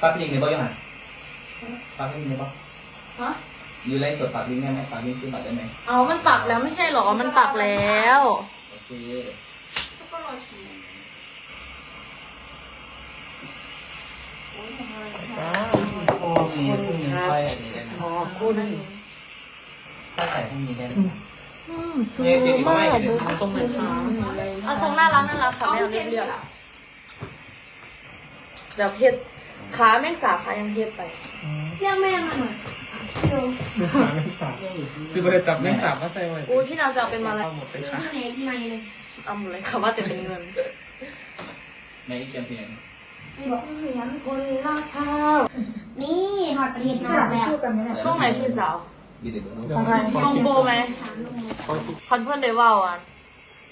ปรับลิงก์ในบ่ยังไงปรับลิงก์ในบ่ฮะอยู่ไลฟ์สดปรับลิงก์ได้ไหมปรับลิงก์ซื้อบัตรได้ไหมเอามันปักแล้วไม่ใช่หรอ มันปักแล้ว โอเคก็รอชิมโอ้ยทำอะไรจ้าโอ้มีพรุ่งนี้ค่อยอันนี้ได้ไหมขอบคุณถ้าใส่พรุ่งนี้ได้ไหมอืมสวยมากเลยทรงนะคะเอาทรงน่ารักน่ารักค่ะเอาไม่เอาเทียนเรียบค่ะๆแบบเฮ็ด ขาแม่งสาขายังเฮ็ดไป เรียกแม่มาหน่อยเดี๋ยวดูสามเป็นสามซื้อบริจับไม่สามมาใส่ไว้อุ้ยพี่นาวจะเอาเป็นมาอะไรเอาหมดไปซื้อค่ะที่ไหนที่ไหนเลยเอาหมดเลยค่ะว่าจะเป็นเงินในอีกเกมที่ไหนไม่บอกเหมือนคนรักข้าวนี่หอดประเทศนอกแล้วทรงไหนพี่สาว มีเด็กบ้างของใครทรงโบไหมถามลุงเขาคิดคันเพื่อนได้เว่าอะ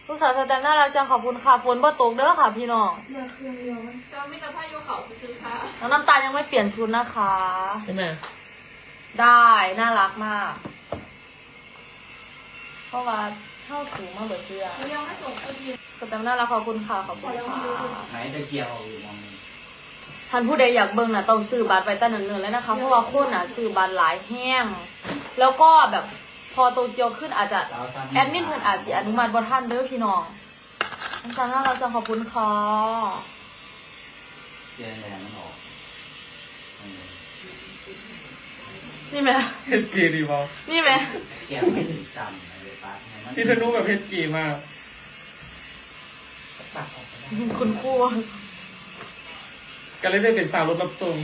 ลูกสาวสแตมน่ารักจังขอบคุณค่ะฝนบ่ตกเด้อค่ะ พี่น้องเรือเครื่องเดียวมันก็ไม่จะพายุเขาซื้อๆค่ะน้องน้ำตาลยังไม่เปลี่ยนชุดนะคะ ใช่ไหมได้น่ารักมาก เพราะว่าเท่าสูงมากเหลือเชื่อหนูยังไม่ส่งคนยินสแตมน่ารักขอบคุณค่ะขอบคุณค่ะไหนจะเคลียร์ออกอยู่มองนึงท่านผู้ใดอยากเบิ่งน่ะต้องซื้อบัตรไปตั้งเนิ่นๆแล้วนะคะ เพราะว่าคนน่ะซื้อบัตรหลายแห้ง แล้วก็แบบพ อโตเกียวขึ้นอาจจะแอดมินเพิ่นอาจสิอนุมัติบ่ทันเด้อพี่น้องน้ำตาลน่ารักจังขอบคุณค่ะเคลียร์แรงมันออกนี่ไหมเฮ็ดเกีดีบอลนี่ไหมเกี่ยวไม่ถึงจำเลยปั๊บให้มันพี่ธนูแบบเฮ็ดเกีมากปัดออกไปได้คุณครูก็เลยได้เป็นสาวรถรับส่ง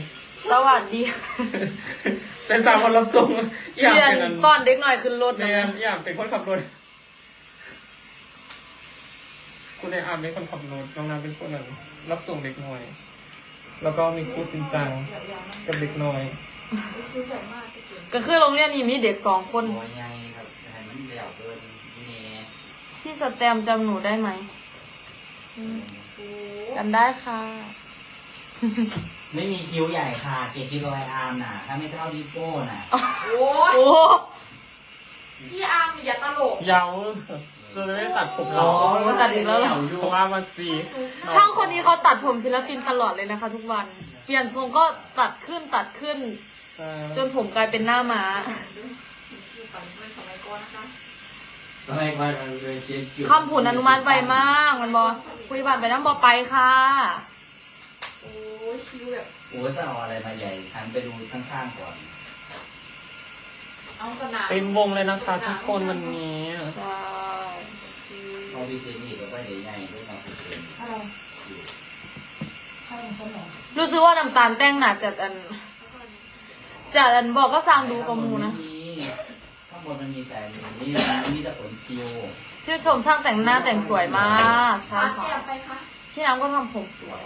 สวัสดี เป็นสาวคนรับส่งอยากเรียนเป็นอันตอนเด็กหน่อยขึ้นรถเรียนอยากเป็นคนขับรถ คุณในอามเป็นคนขับรถน้องน้ำเป็นคนนั้นรับส่งเด็กน้อย แล้วก็มีครูสินจังกับเด็กน้อยซื้อใหญ่มากจะเกินก็คือโรงเรียนนี้มีเด็กสองคน หัวใหญ่ครับให้มันเหลวเกินนี่ พี่สแตมจำหนูได้ไหมโอ้จำได้ค่ะ ไม่มีคิ้วใหญ่ค่ะ เกคิดรอยอาร์มน่ะ ถ้าไม่เท่าดิโก้น่ะโหโอ้พี่อาร์มอย่าตลกยาวเราจะได้ตัดผมเราตัดอีกแล้วเหรอ เพราะว่ามาสีช่างคนนี้เขาตัดผมศิลปินตลอดเลยนะคะ ทุกวัน เปลี่ยนทรงก็ตัดขึ้นตัดขึ้นใช่จนผมกลายเป็นหน้าม้า คิวปั่นเป็นสมัยก่อนนะคะทำไมว่าเราเลยเขียนคิ้ว คำผุนอนุมัติไวมาก มันบอคุยผ่านไปน้ำบอไปค่ะโอ้ย คิวแบบ โอ้จะเอาอะไรมาใหญ่หันไปดูข้างๆก่อน เอากระหน่ำเป็นวงเลยนะคะทุกคนวันนี้ใช่พอพี่เจนี่ก็ไปใหญ่ๆด้วยมาพี่เจนอะไรอะไรของฉันเหรอรู้สึกว่าน้ำตาลแต่งหนาจัดอันจัดอันบอกก็สร้างดูกับหมูนะข้างบนมันมีแต่นี่มีแต่ขนคิ้วชื่นชมช่างแต่งหน้าแต่งสวยมากใช่พาค่ะแก้มไปค่ะพี่น้ำก็ทำผมสวย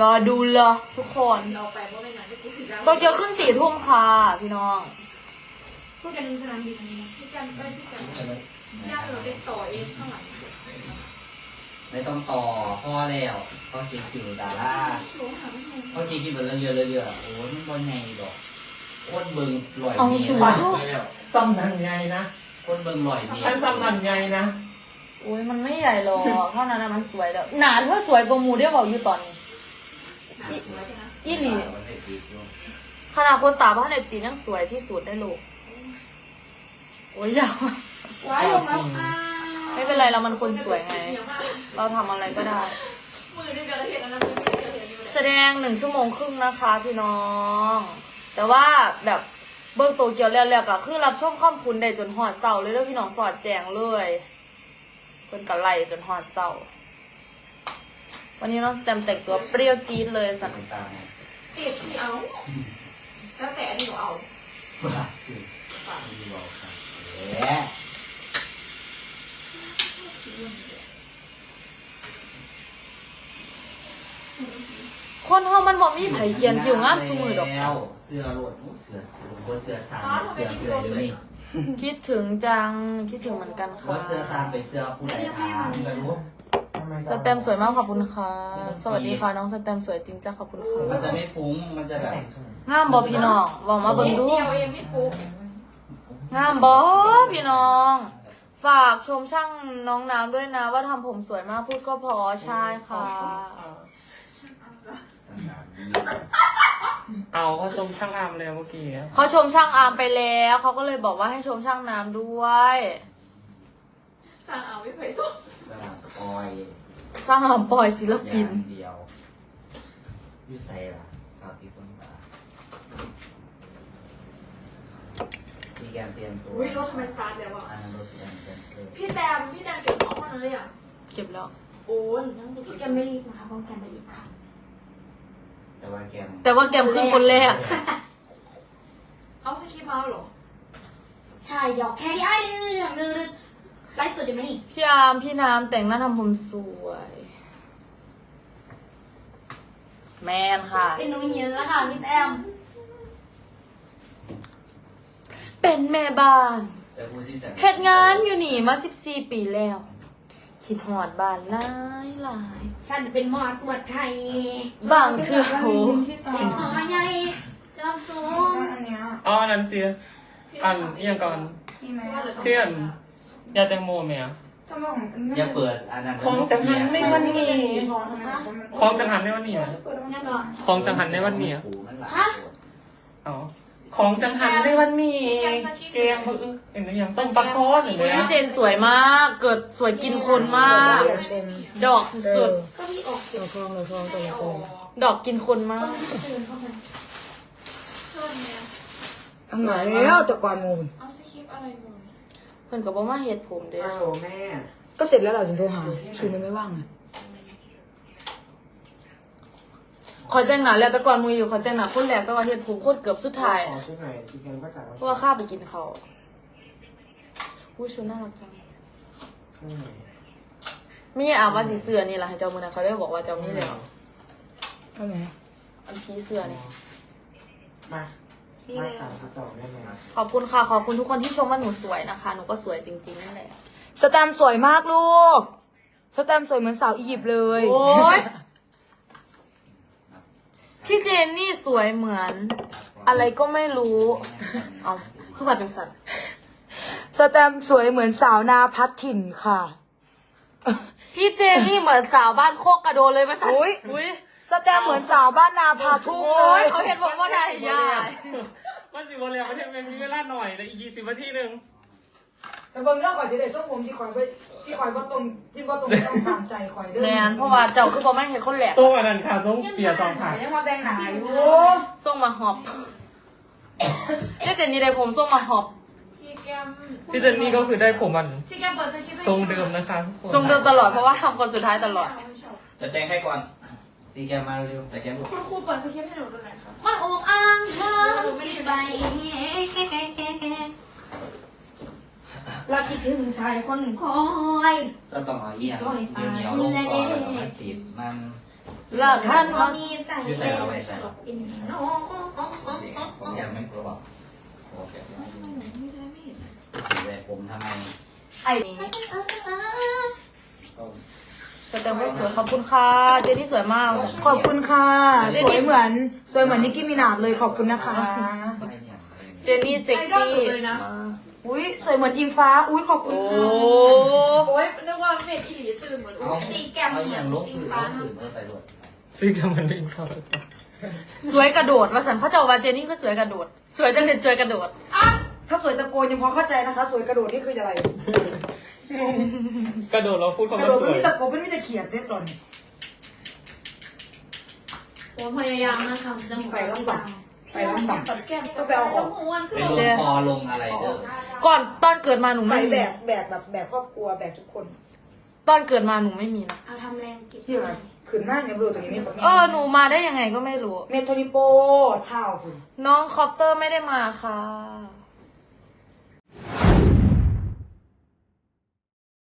รอดูเลยทุกคนเราไปเมื่อไม่นานที่กูถึงแล้วโตเกียวขึ้นสี่ทุ่มค่ะพี่น้อง พูดกันในสนามบินนี้นะพี่กันไปพี่กันย่าเราเด็กต่อเองข้างหลังไม่ต้องต่อพ่อแล้วก็เขียนคิ้วดาราสูงหางแหงก็เขียนคิ้วแบบเรื่อยๆเรื่อยๆโอ้ยมันบอลใหญ่ดอกโคตรเบิ่งลอยเอาเมสตรวยซ้ำนันไงนะโคตรเบิ่งลอยเมตท่านรซ้ำนันไงนะโอ้ยมันไม่ใหญ่หรอกเพราะนั้นนะมันสวยแล้วหนาเธอสวยกว่าหมูได้บอกอยู่ตอนนี้ อีหลีขนาดคนตาบ้านในตียังสวยที่สุดได้ลูกโอ้ยยาวว้ายลงแล้วอ่าไม่เป็นไรเรามันคนสวยไง เราทำอะไรก็ได้มือด้วยกันแล้วเห็นอันนั้นไม่ได้เห็นอันนี้แสดงหนึ่งชั่วโมงครึ่งนะคะ พี่น้อง แต่ว่าแบบเบิ้งโตเกียวแล้วๆก็คือรับชมข้อมคุณได้จนหอดเศร้าเลยเด้อพี่น้องสอดแจงเลยเพิ่นกะไล่จนหอดเศร้า วันนี้น้องสแตมแต่งตัวเปรี้ยวจี๊ดเลยสันตาเนี่ยติดที่เอาแล้วแต่อันนี้หนูเอาบาสุดดีบอกครับแหมคนเฮามันบอกมีไผเขียนคิวงามซุมือดอกแล้วเสื้อโหลดเสื้อโบเสื้อสามเสื้อเปื่อยอยู่นี่คิดถึงจังคิดถึงเหมือนกันค่ะว่าเสื้อตามไปเสื้อผู้ใดทานก็รู้ สแตมสวยมากขอบคุณค่ะ สวัสดีค่ะน้องสแตมสวยจริงจ้าขอบคุณค่ะมันจะไม่ฟุ้ง มันจะแบบงามบอพี่น้องบอกมาเบิ่งดูเดียวเองไม่ปุ๊บงามบอพี่น้อง ฝากชมช่างน้องน้ำด้วยนะ ว่าทำผมสวยมากพูดก็พอใช่ค่ะ เอาเขาชมช่างอามเลยเมื่อกี้ เขาชมช่างอาร์มไปแล้ว เขาก็เลยบอกว่าให้ชมช่างน้ำด้วย สั่งเอาไม่ไปส่งสนามปอยช่างอาร์มปล่อยศิลอปิน ย่างเดียวอยูไซล่ะข่าวที่คนตามีการเตรียมตัวอุ้ยรถทำไมสตาร์ทแล้วอะ อันนั้นรถเตรียมเตรียมตัวพี่แตมพี่แตมเก็บของคนนั้นเลยอะเก็บแล้ว โอ้ยนั่งดูพี่เก็แกบไม่รีบนะคะเพราะแกไม่รีบค่ะ แต่ว่าแกมแต่ว่าแกมขึ้นคนแรก เอาสคริปต์มาเหรอ ใช่หยอกแค่นี้ไอ้เรื่องนึง ไลฟ์สดอยู่ไหมนี่พี่อาร์มพี่น้ำแต่งหน้าทำผมสวย แมนค่ะ เป็นหนูหินแล้วค่ะพี่แต้มเป็นแม่บ้านแต่พูดที่จะเหตุงานอยู่นี่มา14ปีแล้ว คิดหอดบ้านหลายหลาย ฉันเป็นหมอตรวจไข่บางเทื่อโหเป็นหมอใหญ่จอมสูงอ๋ออันนั้นเสียอันเอียงก่อนว่าเหลือเที่ยน ยาแตงโมแม่อย่าเปิดอันนั้นของจังหันในวันนี้ของจังหันในวันนี้อะแน่นอนของจังหันในวันนี้อะหูมันหลายฮะ อ๋อของจังหันในวันนี้เกมมือเห็นหรือยังส้มปลาคอนเห็นไหมพี่เจนสวยมาก เกิดสวยกินคนมากดอกสุดก็พี่ออกเดี๋ยวไม่ออกๆดอกกินคนมากเดินเข้ามาเชิญเนี่ยทำไหนแล้วแต่ก่อนงูนเอาสคริปต์อะไรมึง เพิ่นก็บอกมาเฮ็ดผมเด้อฮัลโหลแม่ ก็เสร็จแล้วเราถึงโทรหาคิวมันไม่ว่างไงคอยแต่งหน้าแล้วแต่ก่อนมืออยู่คอยแต่งหน้าคนแรกแต่ว่าเฮ็ดผมคนเกือบสุดท้ายขอช่วยหน่อยสิแกก็จ่ายว่าเพราะว่าข้าไปกินเขาวผู้ชุดน่ารักจังช่วยหน่อยมีอาบว่าสีเสื้อนี่แหละให้เจ้ามือนะเขาได้บอกว่าเจ้ามีแล้วเอาไหนอันพีเสื้อนี่มา มาสามต่อได้ไหมขอบคุณค่ะ ขอบคุณทุกคนที่ชมว่าหนูสวยนะคะ หนูก็สวยจริงๆนั่นแหละ สแตมป์สวยมากลูก สแตมป์สวยเหมือนสาวอียิปต์เลย โอ๊ยพี่เจนนี่สวยเหมือน อะไรก็ไม่รู้ เอาคือบัตรเป็นสัตว์สแตมป์สวยเหมือนสาวนาพัดถิ่นค่ะ พี่เจนนี่เหมือนสาวบ้านโคกกระโดนเลยมาสัตว์อุ๊ย อุ้ยสแตมป์เหมือนสาวบ้านนาพาทุ่งเลโอ้ยยเขาเห็นผมว่าได้ยาย มันสิบวันแล้วประเทศมันมีเวลาหน่อยแต่อีกยี่สิบนาทีหนึ่งแต่เบิ่งเรื่องก่อนสิเด็ส่งผมที่คอยไปที่คอยว่าตรงที่ว่าตรงต้องตามใจคอยเด้อแนนเพราะว่าเจ้าคือบอกไม่เห็นคนแหลกส้มอันนั้นค่ะส้มเปียสองผ่านยังมาแต่งหนาอยู่ส่งมาหอบพี่เจนนี่ได้ผมส่งมาหอบซีแกมพี่เจนนี่ก็คือได้ผมมันซีแกมเปิดสคริปต์ให้ทรงเดิมนะคะทุกคนทรงเดิมตลอดเพราะว่าทำคนสุดท้ายตลอดจะแต่งให้ก่อน ตีแกมมาเร็วแต่แกมลูกคุณครูเปิดสคริปต์ให้หนูดูหน่อยค่ะมันอกอ่างเธอไม่ไปเราคิดถึงชายคนคอยจะต้องเอาเยี่ยมเหนียวๆลงก่อนแล้วก็มาติดมันเลิกท่านพอว่ามีใจอยู่ใส่เอาไว้ใส่เป็นน้องผมอยากไม่กลัวโอเคไม่ได้ไม่เห็นสีแหวกผมทำไมไอ้ต้อง แต่แต่ว่าสวยขอบคุณค่ะ เจนนี่สวยมาก ขอบคุณค่ะ สวยเหมือน สวยเหมือนนิกกี้มินาจเลยขอบคุณนะคะไม่เนี่ยเจนนี่เซ็กซี่เลยนะอุ้ยสวยเหมือนอิงฟ้า อุ้ยขอบคุณโอ้ค่ะโอ้ยนึกว่าเม็ดอีหลีตื่นเหมือนเอาอุ้ยตีแกมเอาเหอมือย่างลนบอิผืงนลฟ้าบผืนเมื่อไปด้วยซีกับมันเป็นฟ้าสวยกระโดดมาสันเขาจะบอกว่าเจนนี่ก็สวยกระโดด สวยจังเด็ดสวยกระโดด ถ้าสวยตะโกนยังพอเข้าใจนะคะ สวยกระโดดนี่คืออะไร กระโดดเราพูดกคำระว่าโดดสก็วยมีตะโกนไม่มีตะเขียดเด็ดหล่อนผมพยายามมาทำจมูกไฟลำบากไฟลำบากปัดแก้มต้องไปเอาออกม้วนขึ้ไปนลงคอลงอะไรเด้อก่อนตอนเกิดมาหนูไฟไม่แบมีกแบกแบบแบกครอบครัวแบกทุกคนตอนเกิดมาหนูไม่มีนะเอาทำแรงจิตที่อะไรขืนมากเนี่ยบรูตรงนี้มีแบบเออหนูมาได้ยังไงก็ไม่รู้ เมโทนิโปเท่าคุณน้องคอปเตอร์ไม่ได้มาค่ะ